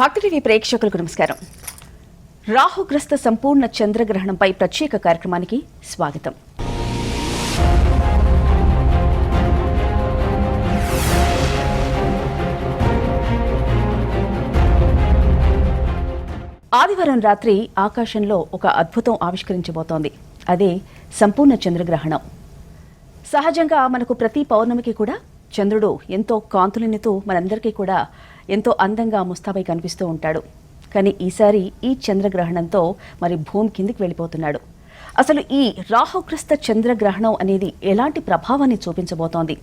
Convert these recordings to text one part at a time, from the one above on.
భక్తి టీవీ ప్రేక్షకులకు నమస్కారం. రాహుగ్రస్త సంపూర్ణ చంద్రగ్రహణంపై ప్రత్యేక కార్యక్రమానికి స్వాగతం. ఆదివారం రాత్రి ఆకాశంలో ఒక అద్భుతం ఆవిష్కరించబోతోంది. అదే సంపూర్ణ చంద్రగ్రహణం. సహజంగా మనకు ప్రతి పౌర్ణమికి కూడా చంద్రుడు ఎంతో కాంతులనితో మనందరికీ కూడా ఎంతో అందంగా ముస్తాబై కనిపిస్తూ ఉంటాడు. కానీ ఈసారి ఈ చంద్రగ్రహణంతో మరి భూమి కిందికి వెళ్ళిపోతున్నాడు. అసలు ఈ రాహుగ్రస్త చంద్రగ్రహణం అనేది ఎలాంటి ప్రభావాన్ని చూపించబోతోంది?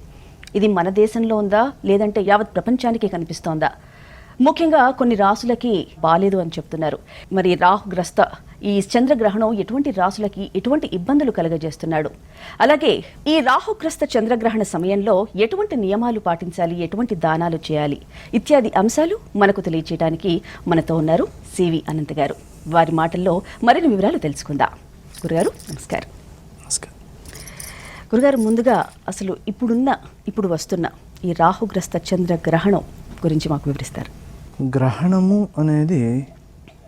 ఇది మన దేశంలో ఉందా? లేదంటే యావత్ ప్రపంచానికి కనిపిస్తోందా? ముఖ్యంగా కొన్ని రాసులకి బాలేదు అని చెప్తున్నారు. మరి రాహుగ్రస్త ఈ చంద్రగ్రహణం ఎటువంటి రాసులకి ఎటువంటి ఇబ్బందులు కలగజేస్తున్నాడు? అలాగే ఈ రాహుగ్రస్త చంద్రగ్రహణ సమయంలో ఎటువంటి నియమాలు పాటించాలి? ఎటువంటి దానాలు చేయాలి? ఇత్యాది అంశాలు మనకు తెలియచేయడానికి మనతో ఉన్నారు సివి అనంత్ గారు. వారి మాటల్లో మరిన్ని వివరాలు తెలుసుకుందాం. గురుగారు నమస్కారం. నమస్కారం. గురుగారు ముందుగా అసలు ఇప్పుడున్న ఇప్పుడు వస్తున్న ఈ రాహుగ్రస్త చంద్రగ్రహణం గురించి మాకు వివరిస్తారు. గ్రహణము అనేది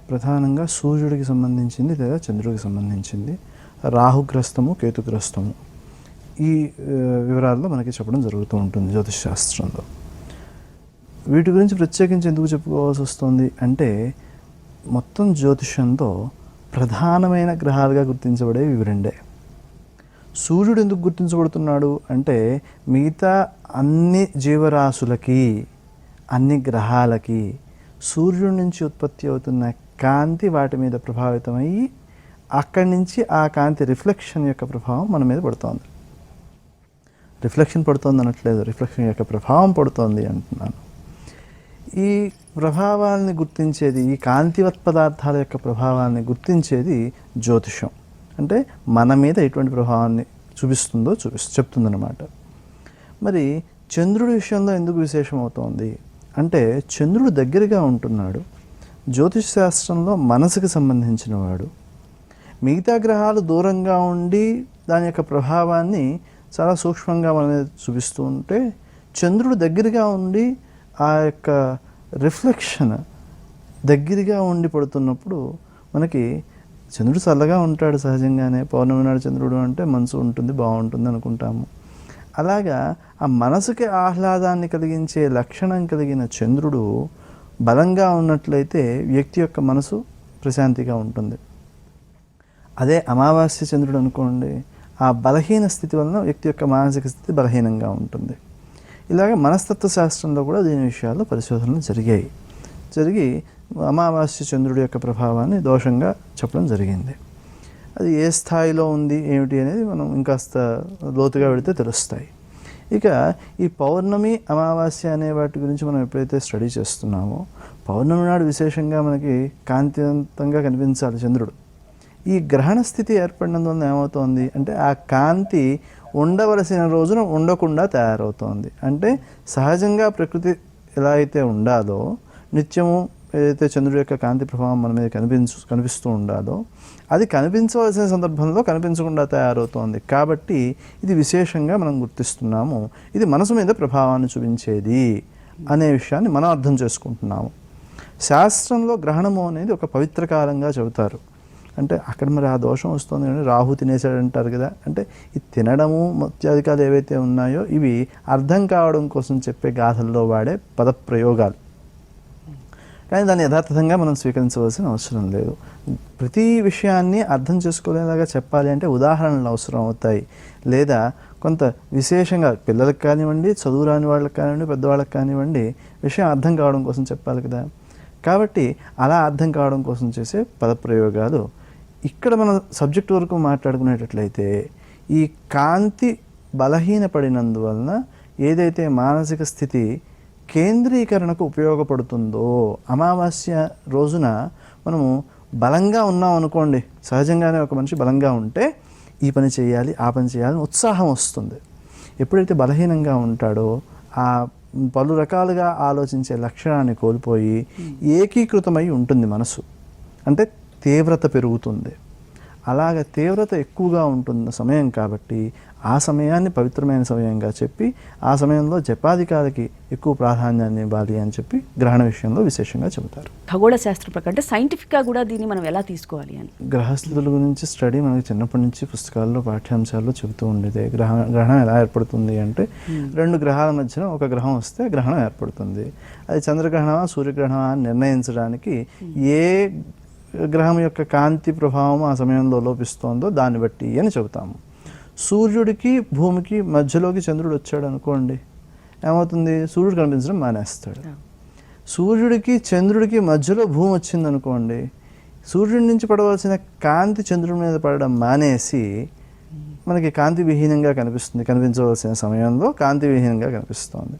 ప్రధానంగా సూర్యుడికి సంబంధించింది లేదా చంద్రుడికి సంబంధించింది రాహుగ్రస్తము కేతుగ్రస్తము. ఈ వివరాల్లో మనకి చెప్పడం జరుగుతూ ఉంటుంది జ్యోతిష్ శాస్త్రంలో వీటి గురించి ప్రత్యేకించి ఎందుకు చెప్పుకోవాల్సి వస్తుంది అంటే మొత్తం జ్యోతిషంతో ప్రధానమైన గ్రహాలుగా గుర్తించబడేవి ఇవి రెండే. సూర్యుడు ఎందుకు గుర్తించబడుతున్నాడు అంటే మిగతా అన్ని జీవరాశులకి అన్ని గ్రహాలకి సూర్యుడి నుంచి ఉత్పత్తి అవుతున్న కాంతి వాటి మీద ప్రభావితమయ్యి అక్కడి నుంచి ఆ కాంతి రిఫ్లెక్షన్ యొక్క ప్రభావం మన మీద పడుతోంది. రిఫ్లెక్షన్ పడుతోంది అనట్లేదు రిఫ్లెక్షన్ యొక్క ప్రభావం పడుతోంది అంటున్నాను. ఈ ప్రభావాల్ని గుర్తించేది ఈ కాంతివత్ పదార్థాల యొక్క ప్రభావాన్ని గుర్తించేది జ్యోతిషం. అంటే మన మీద ఎటువంటి ప్రభావాన్ని చూపిస్తుందో చూపి చెప్తుందన్నమాట. మరి చంద్రుడి విషయంలో ఎందుకు విశేషం అవుతోంది అంటే చంద్రుడు దగ్గరగా ఉంటున్నాడు. జ్యోతిష్ శాస్త్రంలో మనసుకు సంబంధించిన వాడు. మిగతా గ్రహాలు దూరంగా ఉండి దాని యొక్క ప్రభావాన్ని చాలా సూక్ష్మంగా మన చూపిస్తూ ఉంటే చంద్రుడు దగ్గరగా ఉండి ఆ యొక్క రిఫ్లెక్షన్ దగ్గరగా ఉండి పడుతున్నప్పుడు మనకి చంద్రుడు చల్లగా ఉంటాడు సహజంగానే. పౌర్ణమి నాడు చంద్రుడు అంటే మనసు ఉంటుంది బాగుంటుంది అనుకుంటాము. అలాగా ఆ మనసుకి ఆహ్లాదాన్ని కలిగించే లక్షణం కలిగిన చంద్రుడు బలంగా ఉన్నట్లయితే వ్యక్తి యొక్క మనసు ప్రశాంతిగా ఉంటుంది. అదే అమావాస్య చంద్రుడు అనుకోండి ఆ బలహీన స్థితి వలన వ్యక్తి యొక్క మానసిక స్థితి బలహీనంగా ఉంటుంది. ఇలాగ మనస్తత్వ శాస్త్రంలో కూడా దీని విషయాల్లో పరిశోధనలు జరిగాయి. జరిగి అమావాస్య చంద్రుడి యొక్క ప్రభావాన్ని దోషంగా చెప్పడం జరిగింది. అది ఏ స్థాయిలో ఉంది ఏమిటి అనేది మనం ఇంకాస్త లోతుగా పెడితే తెలుస్తాయి. ఇక ఈ పౌర్ణమి అమావాస్య అనే వాటి గురించి మనం ఎప్పుడైతే స్టడీ చేస్తున్నామో పౌర్ణమి నాడు విశేషంగా మనకి కాంతివంతంగా కనిపించాలి చంద్రుడు. ఈ గ్రహణ స్థితి ఏర్పడినందువలన ఏమవుతోంది అంటే ఆ కాంతి ఉండవలసిన రోజున ఉండకుండా తయారవుతోంది. అంటే సహజంగా ప్రకృతి ఎలా అయితే ఉండాలో నిత్యము ఏదైతే చంద్రుడి యొక్క కాంతి ప్రభావం మన మీద కనిపించు కనిపిస్తూ ఉండాలో అది కనిపించవలసిన సందర్భంలో కనిపించకుండా తయారవుతోంది. కాబట్టి ఇది విశేషంగా మనం గుర్తిస్తున్నాము. ఇది మనసు మీద ప్రభావాన్ని చూపించేది అనే విషయాన్ని మనం అర్థం చేసుకుంటున్నాము. శాస్త్రంలో గ్రహణము అనేది ఒక పవిత్రకాలంగా చెబుతారు. అంటే అక్కడ మరి ఆ దోషం వస్తుంది అని రాహు తినేసాడు అంటారు కదా. అంటే ఈ తినడము మత్యాధికాలు ఏవైతే ఉన్నాయో ఇవి అర్థం కావడం కోసం చెప్పే గాథల్లో వాడే పదప్రయోగాలు. కానీ దాన్ని యథార్థంగా మనం స్వీకరించవలసిన అవసరం లేదు. ప్రతి విషయాన్ని అర్థం చేసుకోలేలాగా చెప్పాలి అంటే ఉదాహరణలు అవసరం అవుతాయి. లేదా కొంత విశేషంగా పిల్లలకు కానివ్వండి చదువు రాని వాళ్ళకి కానివ్వండి పెద్దవాళ్ళకి కానివ్వండి విషయం అర్థం కావడం కోసం చెప్పాలి కదా. కాబట్టి అలా అర్థం కావడం కోసం చేసే పదప్రయోగాలు. ఇక్కడ మనం సబ్జెక్ట్ వరకు మాట్లాడుకునేటట్లయితే ఈ కాంతి బలహీనపడినందువలన ఏదైతే మానసిక స్థితి కేంద్రీకరణకు ఉపయోగపడుతుందో అమావాస్య రోజున మనము బలంగా ఉన్నాం అనుకోండి. సహజంగానే ఒక మనిషి బలంగా ఉంటే ఈ పని చేయాలి ఆ పని చేయాలని ఉత్సాహం వస్తుంది. ఎప్పుడైతే బలహీనంగా ఉంటాడో ఆ పలు రకాలుగా ఆలోచించే లక్షణాన్ని కోల్పోయి ఏకీకృతమై ఉంటుంది మనసు. అంటే తీవ్రత పెరుగుతుంది. అలాగ తీవ్రత ఎక్కువగా ఉంటున్న సమయం కాబట్టి ఆ సమయాన్ని పవిత్రమైన సమయంగా చెప్పి ఆ సమయంలో జపాధికారికి ఎక్కువ ప్రాధాన్యాన్ని ఇవ్వాలి అని చెప్పి గ్రహణ విషయంలో విశేషంగా చెబుతారు. ఖగోళ శాస్త్రం ప్రకారం సైంటిఫిక్గా కూడా దీన్ని మనం ఎలా తీసుకోవాలి అని. గ్రహస్థితుల గురించి స్టడీ మనకి చిన్నప్పటి నుంచి పుస్తకాల్లో పాఠ్యాంశాల్లో చెబుతూ ఉండేది. గ్రహ గ్రహణం ఎలా ఏర్పడుతుంది అంటే రెండు గ్రహాల మధ్యన ఒక గ్రహం వస్తే గ్రహణం ఏర్పడుతుంది. అది చంద్రగ్రహణమా సూర్యగ్రహణమా అని నిర్ణయించడానికి ఏ గ్రహం యొక్క కాంతి ప్రభావం ఆ సమయంలో లోపిస్తోందో దాన్ని బట్టి అని చెబుతాము. సూర్యుడికి భూమికి మధ్యలోకి చంద్రుడు వచ్చాడు అనుకోండి ఏమవుతుంది? సూర్యుడు కనిపించడం మానేస్తాడు. సూర్యుడికి చంద్రుడికి మధ్యలో భూమి వచ్చింది అనుకోండి సూర్యుడి నుంచి పడవలసిన కాంతి చంద్రుడి మీద పడడం మానేసి మనకి కాంతి విహీనంగా కనిపిస్తుంది. కనిపించవలసిన సమయంలో కాంతి విహీనంగా కనిపిస్తుంది.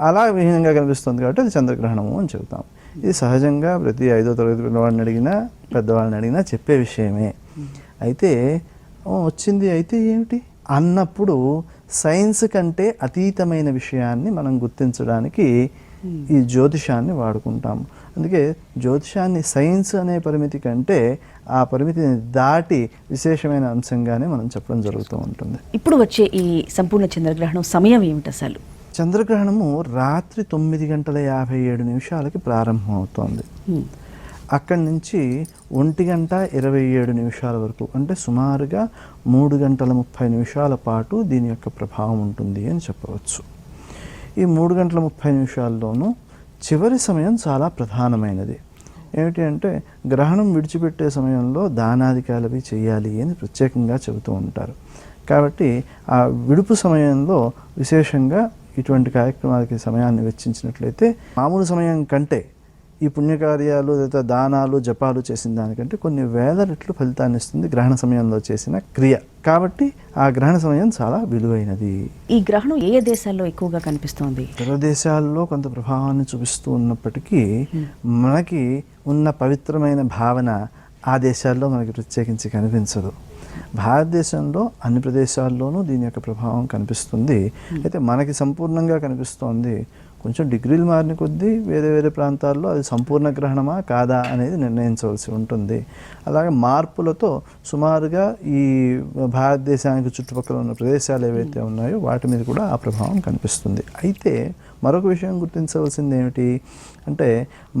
అలా విహీనంగా కనిపిస్తుంది కాబట్టి అది చంద్రగ్రహణము అని చెబుతాం ఇది సహజంగా ప్రతి ఐదో తరగతి పిల్లవాడిని అడిగినా పెద్దవాళ్ళని అడిగినా చెప్పే విషయమే. అయితే వచ్చింది అయితే ఏమిటి? అన్నప్పుడు సైన్స్ కంటే అతీతమైన విషయాన్ని మనం గుర్తించడానికి ఈ జ్యోతిషాన్ని వాడుకుంటాము. అందుకే జ్యోతిషాన్ని సైన్స్ అనే పరిమితి కంటే ఆ పరిమితిని దాటి విశేషమైన అంశంగానే మనం చెప్పడం జరుగుతూ ఉంటుంది. ఇప్పుడు వచ్చే ఈ సంపూర్ణ చంద్రగ్రహణం సమయం ఏమిటి అసలు? చంద్రగ్రహణము రాత్రి తొమ్మిది గంటల యాభై ఏడు నిమిషాలకి ప్రారంభం అవుతోంది. అక్కడి నుంచి ఒంటి గంట ఇరవై ఏడు నిమిషాల వరకు అంటే సుమారుగా మూడు గంటల ముప్పై నిమిషాల పాటు దీని యొక్క ప్రభావం ఉంటుంది అని చెప్పవచ్చు. ఈ మూడు గంటల ముప్పై నిమిషాల్లోనూ చివరి సమయం చాలా ప్రధానమైనది. ఏమిటి అంటే గ్రహణం విడిచిపెట్టే సమయంలో దానాదికాలవి చేయాలి అని ప్రత్యేకంగా చెబుతూ ఉంటారు. కాబట్టి ఆ విడుపు సమయంలో విశేషంగా ఇటువంటి కార్యక్రమాలకి సమయాన్ని వెచ్చించినట్లయితే మామూలు సమయం కంటే ఈ పుణ్యకార్యాలు లేదా దానాలు జపాలు చేసిన దానికంటే కొన్ని వేల రెట్లు ఫలితాన్ని ఇస్తుంది గ్రహణ సమయంలో చేసిన క్రియ. కాబట్టి ఆ గ్రహణ సమయం చాలా విలువైనది. ఈ గ్రహణం ఏ దేశాల్లో ఎక్కువగా కనిపిస్తోంది? ఇతర దేశాల్లో కొంత ప్రభావాన్ని చూపిస్తూ ఉన్నప్పటికీ మనకి ఉన్న పవిత్రమైన భావన ఆ దేశాల్లో మనకి ప్రత్యేకించి కనిపించదు. భారతదేశంలో అన్ని ప్రదేశాల్లోనూ దీని యొక్క ప్రభావం కనిపిస్తుంది. అయితే మనకి సంపూర్ణంగా కనిపిస్తోంది కొంచెం డిగ్రీలు మారిన కొద్దీ వేరే వేరే ప్రాంతాల్లో అది సంపూర్ణ గ్రహణమా కాదా అనేది నిర్ణయించవలసి ఉంటుంది. అలాగే మార్పులతో సుమారుగా ఈ భారతదేశానికి చుట్టుపక్కల ఉన్న ప్రదేశాలు ఏవైతే ఉన్నాయో వాటి మీద కూడా ఆ ప్రభావం కనిపిస్తుంది. అయితే మరొక విషయం గుర్తించవలసింది ఏమిటి అంటే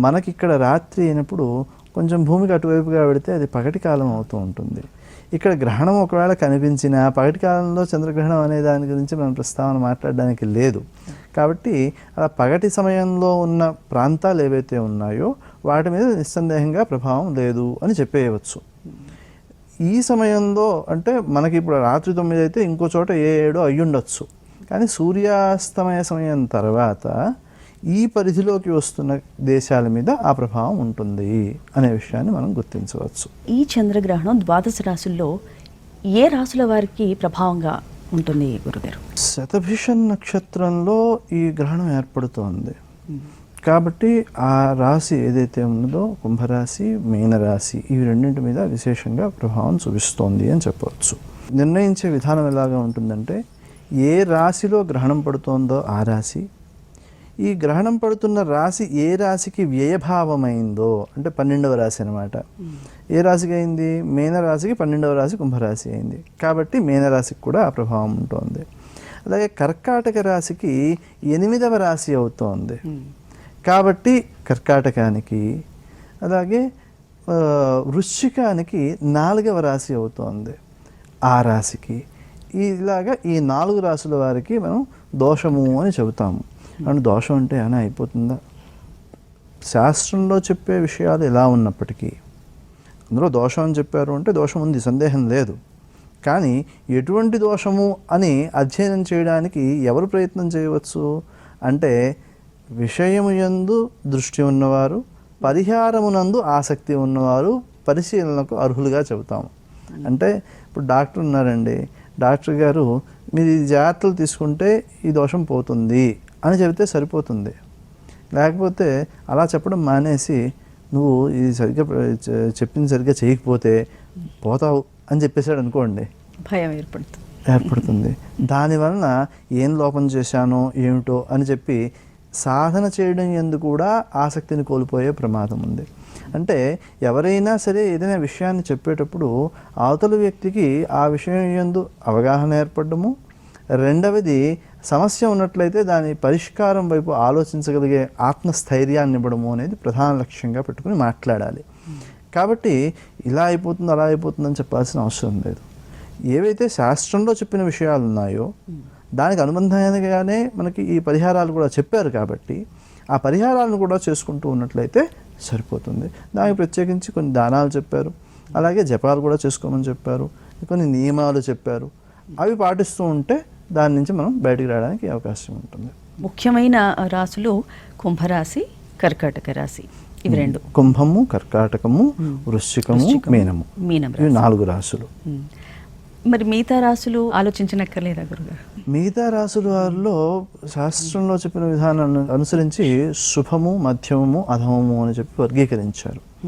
మనకి ఇక్కడ రాత్రి అయినప్పుడు కొంచెం భూమికి అటువైపుగా వెళితే అది పగటి కాలం అవుతూ ఉంటుంది. ఇక్కడ గ్రహణం ఒకవేళ కనిపించినా పగటి కాలంలో చంద్రగ్రహణం అనే దాని గురించి మనం ప్రస్తావన మాట్లాడడానికి లేదు. కాబట్టి అలా పగటి సమయంలో ఉన్న ప్రాంతాలు ఏవైతే ఉన్నాయో వాటి మీద నిస్సందేహంగా ప్రభావం లేదు అని చెప్పేయవచ్చు. ఈ సమయంలో అంటే మనకి ఇప్పుడు రాత్రి తొమ్మిది అయితే ఇంకో చోట ఏ ఏడో అయ్యుండొచ్చు. కానీ సూర్యాస్తమయ సమయం తర్వాత ఈ పరిధిలోకి వస్తున్న దేశాల మీద ఆ ప్రభావం ఉంటుంది అనే విషయాన్ని మనం గుర్తించవచ్చు. ఈ చంద్రగ్రహణం ద్వాదశ రాశుల్లో ఏ రాశుల వారికి ప్రభావంగా ఉంటుంది గురుగారు? శతభిషన్ నక్షత్రంలో ఈ గ్రహణం ఏర్పడుతోంది. కాబట్టి ఆ రాశి ఏదైతే ఉన్నదో కుంభరాశి మీనరాశి ఇవి రెండింటి మీద విశేషంగా ప్రభావం చూపిస్తోంది అని చెప్పవచ్చు. నిర్ణయించే విధానం ఎలాగా ఉంటుందంటే ఏ రాశిలో గ్రహణం పడుతోందో ఆ రాశి ఈ గ్రహణం పడుతున్న రాశి ఏ రాశికి వ్యయభావమైందో అంటే పన్నెండవ రాశి అనమాట ఏ రాశికి అయింది? మేనరాశికి పన్నెండవ రాశి కుంభరాశి అయింది. కాబట్టి మేనరాశికి కూడా ఆ ప్రభావం ఉంటుంది. అలాగే కర్కాటక రాశికి ఎనిమిదవ రాశి అవుతోంది. కాబట్టి కర్కాటకానికి అలాగే వృశ్చికానికి నాలుగవ రాశి అవుతోంది. ఆ రాశికి. ఈ- ఇలాగా ఈ నాలుగు రాశుల వారికి మనం దోషము అని చెబుతాము. కానీ దోషం అంటే అని అయిపోతుందా? శాస్త్రంలో చెప్పే విషయాలు ఎలా ఉన్నప్పటికీ అందులో దోషం అని చెప్పారు అంటే దోషం ఉంది సందేహం లేదు. కానీ ఎటువంటి దోషము అని అధ్యయనం చేయడానికి ఎవరు ప్రయత్నం చేయవచ్చు? అంటే విషయము యందు దృష్టి ఉన్నవారు పరిహారమునందు ఆసక్తి ఉన్నవారు పరిశీలనకు అర్హులుగా చెబుతాము. అంటే ఇప్పుడు డాక్టర్ ఉన్నారండి. డాక్టర్ గారు మీరు ఈ జాగ్రత్తలు తీసుకుంటే ఈ దోషం పోతుంది. అని చెబితే సరిపోతుంది. లేకపోతే అలా చెప్పడం మానేసి నువ్వు ఇది సరిగ్గా చెప్పింది సరిగ్గా చేయకపోతే పోతావు అని చెప్పేశాడు అనుకోండి. భయం ఏర్పడుతుంది. ఏర్పడుతుంది. దానివలన ఏం లోపం చేశానో ఏమిటో అని చెప్పి సాధన చేయడం ఎందు కూడా ఆసక్తిని కోల్పోయే ప్రమాదం ఉంది. అంటే ఎవరైనా సరే ఏదైనా విషయాన్ని చెప్పేటప్పుడు అవతల వ్యక్తికి ఆ విషయం యందు అవగాహన ఏర్పడము రెండవది సమస్య ఉన్నట్లయితే దాని పరిష్కారం వైపు ఆలోచించగలిగే ఆత్మస్థైర్యాన్ని ఇవ్వడము అనేది ప్రధాన లక్ష్యంగా పెట్టుకుని మాట్లాడాలి. కాబట్టి ఇలా అయిపోతుంది అలా అయిపోతుందని చెప్పాల్సిన అవసరం లేదు. ఏవైతే శాస్త్రంలో చెప్పిన విషయాలు ఉన్నాయో దానికి అనుబంధంగానే మనకి ఈ పరిహారాలు కూడా చెప్పారు కాబట్టి ఆ పరిహారాలను కూడా చేసుకుంటూ ఉన్నట్లయితే సరిపోతుంది. దానికి ప్రత్యేకించి కొన్ని దానాలు చెప్పారు. అలాగే జపాలు కూడా చేసుకోమని చెప్పారు. కొన్ని నియమాలు చెప్పారు. అవి పాటిస్తూ ఉంటే దాని నుంచి మనం బయటికి రావడానికి అవకాశం ఉంటుంది. ముఖ్యమైన రాశులు కుంభరాశి కర్కాటక రాశి. ఇవి రెండు. కుంభము కర్కాటకము వృశ్చికము మీనము. మీనం ఇవి రాశి. నాలుగు రాశులు. మరి మిగతా రాశులు ఆలోచించనక్కర్లేదా గురుగారు? మిగతా రాసుల వారిలో శాస్త్రంలో చెప్పిన విధానాన్ని అనుసరించి శుభము మధ్యమము అధమము అని చెప్పి వర్గీకరించారు.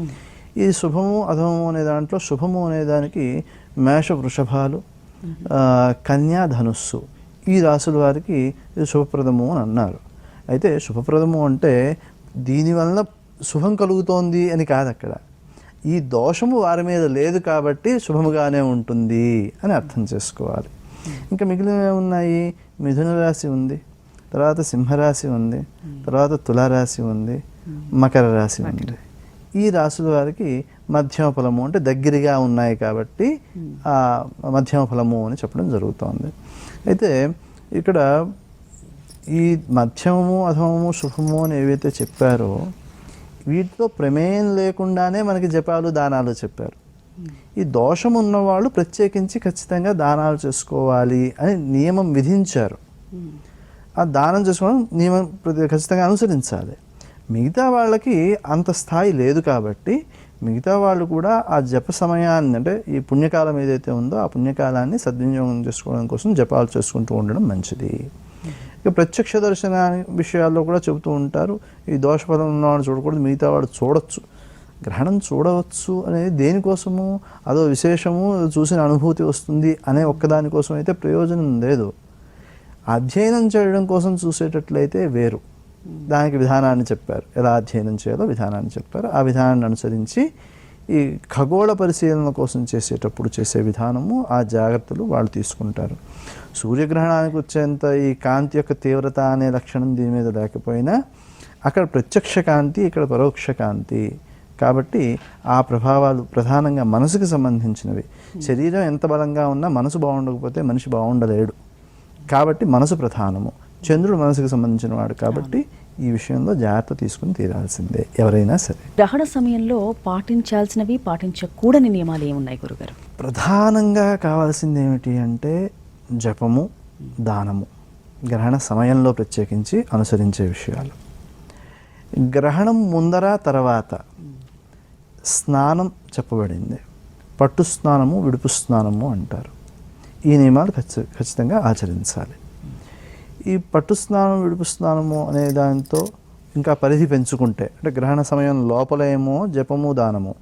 ఈ శుభము అధమము అనే దాంట్లో శుభము అనే దానికి మేష వృషభాలు కన్యా ధనుస్సు. ఈ రాసుల వారికి ఇది శుభప్రదము అని అన్నారు. అయితే శుభప్రదము అంటే దీనివల్ల శుభం కలుగుతోంది అని కాదు అక్కడ. ఈ దోషము వారి మీద లేదు కాబట్టి శుభముగానే ఉంటుంది అని అర్థం చేసుకోవాలి. ఇంకా మిగిలినవి ఉన్నాయి మిథున రాశి ఉంది తర్వాత సింహరాశి ఉంది తర్వాత తులారాశి ఉంది మకర రాశి ఉంది. ఈ రాశుల వారికి మధ్యమ ఫలము అంటే దగ్గరగా ఉన్నాయి కాబట్టి ఆ మధ్యమ ఫలము అని చెప్పడం జరుగుతోంది. అయితే ఇక్కడ ఈ మధ్యమము అధమము శుభము అని ఏవైతే చెప్పారో వీటితో ప్రమేయం లేకుండానే మనకి జపాలు దానాలు చెప్పారు. ఈ దోషం ఉన్నవాళ్ళు ప్రత్యేకించి ఖచ్చితంగా దానాలు చేసుకోవాలి అని నియమం విధించారు. ఆ దానం చేసుకోవడం నియమం ప్రతి- ఖచ్చితంగా అనుసరించాలి. మిగతా వాళ్ళకి అంత స్థాయి లేదు కాబట్టి మిగతా వాళ్ళు కూడా ఆ జప సమయాన్ని అంటే ఈ పుణ్యకాలం ఏదైతే ఉందో ఆ పుణ్యకాలాన్ని సద్వినియోగం చేసుకోవడం కోసం జపాలు చేసుకుంటూ ఉండడం మంచిది. ఇక ప్రత్యక్ష దర్శన విషయాల్లో కూడా చెబుతూ ఉంటారు. ఈ దోషఫలం ఉన్నవాడు చూడకూడదు మిగతా వాడు చూడొచ్చు. గ్రహణం చూడవచ్చు అనేది దేనికోసము? అదో విశేషము చూసిన అనుభూతి వస్తుంది అనే ఒక్కదానికోసం అయితే ప్రయోజనం లేదు. అధ్యయనం చేయడం కోసం చూసేటట్లయితే వేరు. దానికి విధానాన్ని చెప్పారు. ఎలా అధ్యయనం చేయాలో విధానాన్ని చెప్పారు. ఆ విధానాన్ని అనుసరించి ఈ ఖగోళ పరిశీలన కోసం చేసేటప్పుడు చేసే విధానము ఆ జాగ్రత్తలు వాళ్ళు తీసుకుంటారు. సూర్యగ్రహణానికి వచ్చేంత ఈ కాంతి యొక్క తీవ్రత అనే లక్షణం దీని మీద లేకపోయినా అక్కడ ప్రత్యక్ష కాంతి ఇక్కడ పరోక్ష కాంతి. కాబట్టి ఆ ప్రభావాలు ప్రధానంగా మనసుకు సంబంధించినవి. శరీరం ఎంత బలంగా ఉన్నా మనసు బాగుండకపోతే మనిషి బాగుండలేడు. కాబట్టి మనసు ప్రధానము. చంద్రుడు మనసుకు సంబంధించిన వాడు కాబట్టి ఈ విషయంలో జాగ్రత్త తీసుకుని తీరాల్సిందే ఎవరైనా సరే. గ్రహణ సమయంలో పాటించాల్సినవి పాటించకూడని నియమాలు ఏమున్నాయి గురుగారు? ప్రధానంగా కావాల్సింది ఏమిటి అంటే జపము దానము గ్రహణ సమయంలో ప్రత్యేకించి అనుసరించే విషయాలు. గ్రహణం ముందర తర్వాత స్నానం చెప్పబడింది. పట్టు స్నానము విడుపు స్నానము అంటారు. ఈ నియమాలు ఖచ్చి- ఖచ్చితంగా ఆచరించాలి. ఈ పట్టు స్నానం విడుపు స్నానము అనే దానితో ఇంకా పరిధి పెంచుకుంటే అంటే గ్రహణ సమయం లోపలేమో జపము దానము.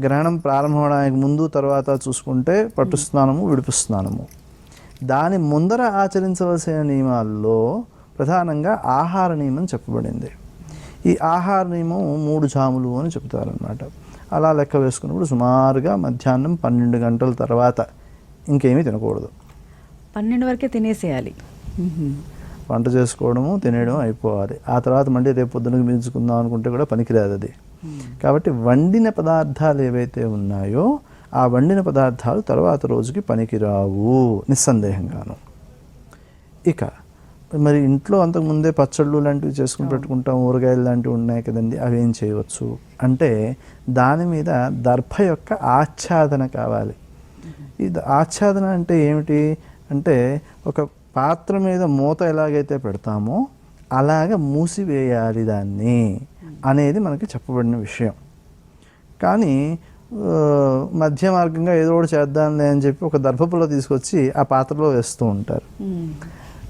గ్రహణం ప్రారంభమవడానికి ముందు తర్వాత చూసుకుంటే పట్టు స్నానము విడుపు స్నానము. దాని ముందర ఆచరించవలసిన నియమాల్లో ప్రధానంగా ఆహార నియమం చెప్పబడింది. ఈ ఆహార నియమం మూడు జాములు అని చెప్తారనమాట అలా లెక్క వేసుకున్నప్పుడు సుమారుగా మధ్యాహ్నం పన్నెండు గంటల తర్వాత ఇంకేమీ తినకూడదు. పన్నెండు వరకే తినేసేయాలి. వంట చేసుకోవడము తినేయడం అయిపోవాలి. ఆ తర్వాత మళ్ళీ రేపు పొద్దునకి మించుకుందాం అనుకుంటే కూడా పనికిరాదు అది. కాబట్టి వండిన పదార్థాలు ఏవైతే ఉన్నాయో ఆ వండిన పదార్థాలు తర్వాత రోజుకి పనికిరావు నిస్సందేహంగాను. ఇక మరి ఇంట్లో అంతకు ముందే పచ్చళ్ళు లాంటివి చేసుకుని పెట్టుకుంటాం ఊరగాయలు లాంటివి ఉన్నాయి కదండి అవి ఏం చేయవచ్చు? అంటే దాని మీద దర్భ యొక్క ఆచ్ఛాదన కావాలి. ఈ ద- ఆచ్ఛాదన అంటే ఏమిటి? అంటే ఒక పాత్ర మీద మూత ఎలాగైతే పెడతామో అలాగ మూసివేయాలి దాన్ని అనేది మనకి చెప్పబడిన విషయం. కానీ మధ్య మార్గంగా ఏదో ఒకటి చేద్దాంలే అని చెప్పి ఒక దర్భపుల్ల తీసుకొచ్చి ఆ పాత్రలో వేస్తూ ఉంటారు.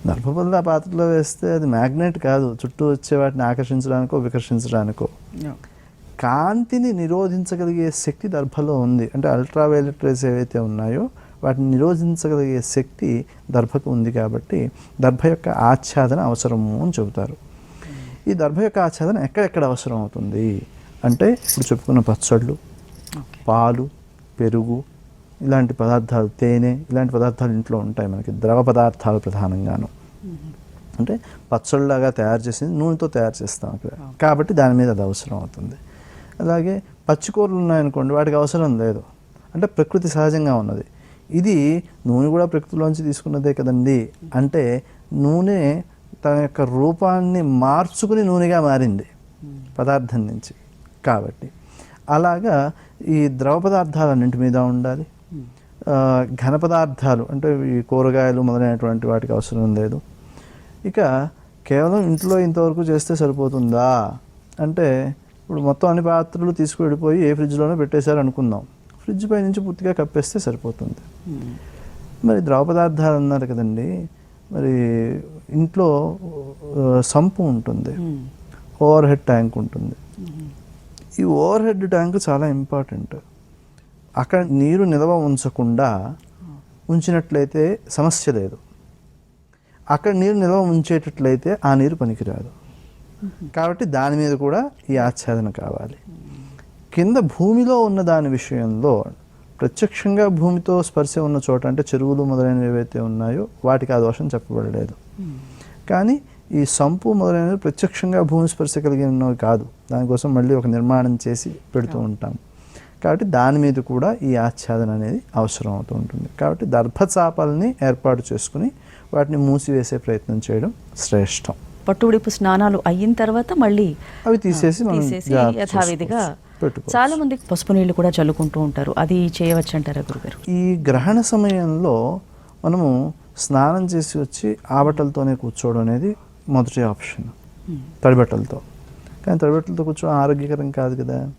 దర్భపుల్ల ఆ పాత్రలో వేస్తే అది మ్యాగ్నెట్ కాదు. చుట్టూ వచ్చే వాటిని ఆకర్షించడానికో వికర్షించడానికో. కాంతిని నిరోధించగలిగే శక్తి దర్భలో ఉంది. అంటే అల్ట్రావైలెట్ రేస్ ఏవైతే ఉన్నాయో వాటిని నిరోధించగలిగే శక్తి దర్భకు ఉంది కాబట్టి దర్భ యొక్క ఆచ్ఛాదన అవసరము అని చెబుతారు. ఈ దర్భ యొక్క ఆచ్ఛాదన ఎక్కడెక్కడ అవసరం అవుతుంది? అంటే ఇప్పుడు చెప్పుకున్న పచ్చళ్ళు పాలు పెరుగు ఇలాంటి పదార్థాలు తేనె ఇలాంటి పదార్థాలు ఇంట్లో ఉంటాయి మనకి ద్రవ పదార్థాలు ప్రధానంగాను. అంటే పచ్చళ్ళలాగా తయారు చేసి నూనెతో తయారు చేస్తాం అక్కడ. కాబట్టి దాని మీద అది అవసరం అవుతుంది. అలాగే పచ్చికూరలు ఉన్నాయనుకోండి వాటికి అవసరం లేదు. అంటే ప్రకృతి సహజంగా ఉన్నది. ఇది నూనె కూడా ప్రకృతిలోంచి తీసుకున్నదే కదండి. అంటే నూనె తన యొక్క రూపాన్ని మార్చుకుని నూనెగా మారింది పదార్థం నుంచి. కాబట్టి అలాగా ఈ ద్రవ పదార్థాలన్నింటి మీద ఉండాలి. ఘన పదార్థాలు అంటే ఈ కూరగాయలు మొదలైనటువంటి వాటికి అవసరం లేదు. ఇక కేవలం ఇంట్లో ఇంతవరకు చేస్తే సరిపోతుందా? అంటే ఇప్పుడు మొత్తం అన్ని పాత్రలు తీసుకువెళ్ళిపోయి ఏ ఫ్రిడ్జ్లోనే పెట్టేశారు అనుకుందాం ఫ్రిడ్జ్ పై నుంచి పూర్తిగా కప్పేస్తే సరిపోతుంది. మరి ద్రవ పదార్థాలు అన్నారు కదండి మరి ఇంట్లో సంపు ఉంటుంది ఓవర్ హెడ్ ట్యాంక్ ఉంటుంది. ఈ ఓవర్ హెడ్ ట్యాంక్ చాలా ఇంపార్టెంట్. అక్కడ నీరు నిల్వ ఉంచకుండా ఉంచినట్లయితే సమస్య లేదు. అక్కడ నీరు నిల్వ ఉంచేటట్లయితే ఆ నీరు పనికిరాదు. కాబట్టి దాని మీద కూడా ఈ ఆచ్ఛాదన కావాలి. కింద భూమిలో ఉన్న దాని విషయంలో ప్రత్యక్షంగా భూమితో స్పర్శ ఉన్న చోట అంటే చెరువులు మొదలైనవి ఏవైతే ఉన్నాయో వాటికి ఆ దోషం చెప్పబడలేదు. కానీ ఈ సంపు మొదలైనవి ప్రత్యక్షంగా భూమి స్పర్శ కలిగినవి కాదు. దానికోసం మళ్ళీ ఒక నిర్మాణం చేసి పెడుతూ ఉంటాం. కాబట్టి దాని మీద కూడా ఈ ఆచ్ఛాదన అనేది అవసరం అవుతూ ఉంటుంది. కాబట్టి దర్భచాపల్ని ఏర్పాటు చేసుకుని వాటిని మూసివేసే ప్రయత్నం చేయడం శ్రేష్టం. పట్టుడిపు స్నానాలు అయిన తర్వాత మళ్ళీ అవి తీసేసి యథావిధిగా. చాలా మంది పసుపు నీళ్ళు కూడా చల్లుకుంటూ ఉంటారు. అది చేయవచ్చు అంటారా గురుగారు? ఈ గ్రహణ సమయంలో మనము స్నానం చేసి వచ్చి ఆ బట్టలతోనే కూర్చోవడం అనేది మొదటి ఆప్షన్. తడిబట్టలతో. కానీ తడిబట్టలతో కూర్చోవడం ఆరోగ్యకరం కాదు కదా.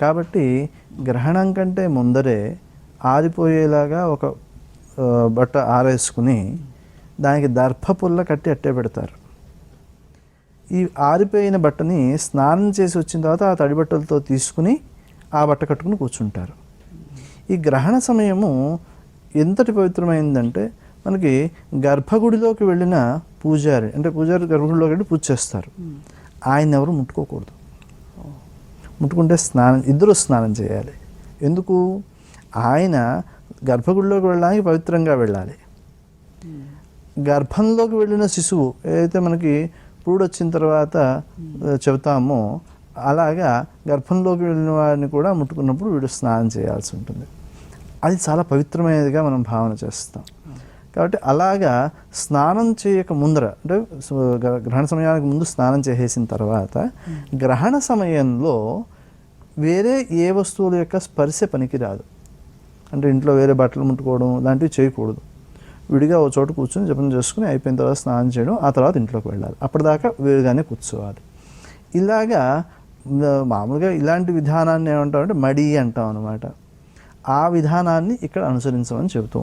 కాబట్టి గ్రహణం కంటే ముందరే ఆరిపోయేలాగా ఒక బట్ట ఆరేసుకుని దానికి దర్భ పుల్ల కట్టి అట్టే పెడతారు. ఈ ఆరిపోయిన బట్టని స్నానం చేసి వచ్చిన తర్వాత ఆ తడి బట్టలతో తీసుకుని ఆ బట్ట కట్టుకుని కూర్చుంటారు. ఈ గ్రహణ సమయము ఎంతటి పవిత్రమైందంటే మనకి గర్భగుడిలోకి వెళ్ళిన పూజారి అంటే పూజారి గర్భగుడిలోకి వెళ్ళి పూజ చేస్తారు. ఆయన ఎవరు ముట్టుకోకూడదు. ముట్టుకుంటే స్నానం ఇద్దరు స్నానం చేయాలి. ఎందుకు? ఆయన గర్భగుడిలోకి వెళ్ళడానికి పవిత్రంగా వెళ్ళాలి. గర్భంలోకి వెళ్ళిన శిశువు ఏదైతే మనకి పురుడు వచ్చిన తర్వాత చెబుతామో. అలాగా గర్భంలోకి వెళ్ళిన వాడిని కూడా ముట్టుకున్నప్పుడు వీడు స్నానం చేయాల్సి ఉంటుంది. అది చాలా పవిత్రమైనదిగా మనం భావన చేస్తాం. కాబట్టి అలాగా స్నానం చేయక ముందర అంటే గ్రహణ సమయానికి ముందు స్నానం చేసేసిన తర్వాత గ్రహణ సమయంలో వేరే ఏ వస్తువుల యొక్క స్పర్శ పనికిరాదు. అంటే ఇంట్లో వేరే బట్టలు ముట్టుకోవడం లాంటివి చేయకూడదు. విడిగా ఓ చోట కూర్చొని జపం చేసుకుని అయిపోయిన తర్వాత స్నానం చేయడం ఆ తర్వాత ఇంట్లోకి వెళ్ళాలి. అప్పటిదాకా వేరుగానే కూర్చోవాలి. ఇలాగా మామూలుగా ఇలాంటి విధానాన్ని ఏమంటామంటే మడి అంటాం అనమాట ఆ విధానాన్ని ఇక్కడ అనుసరించమని చెబుతూ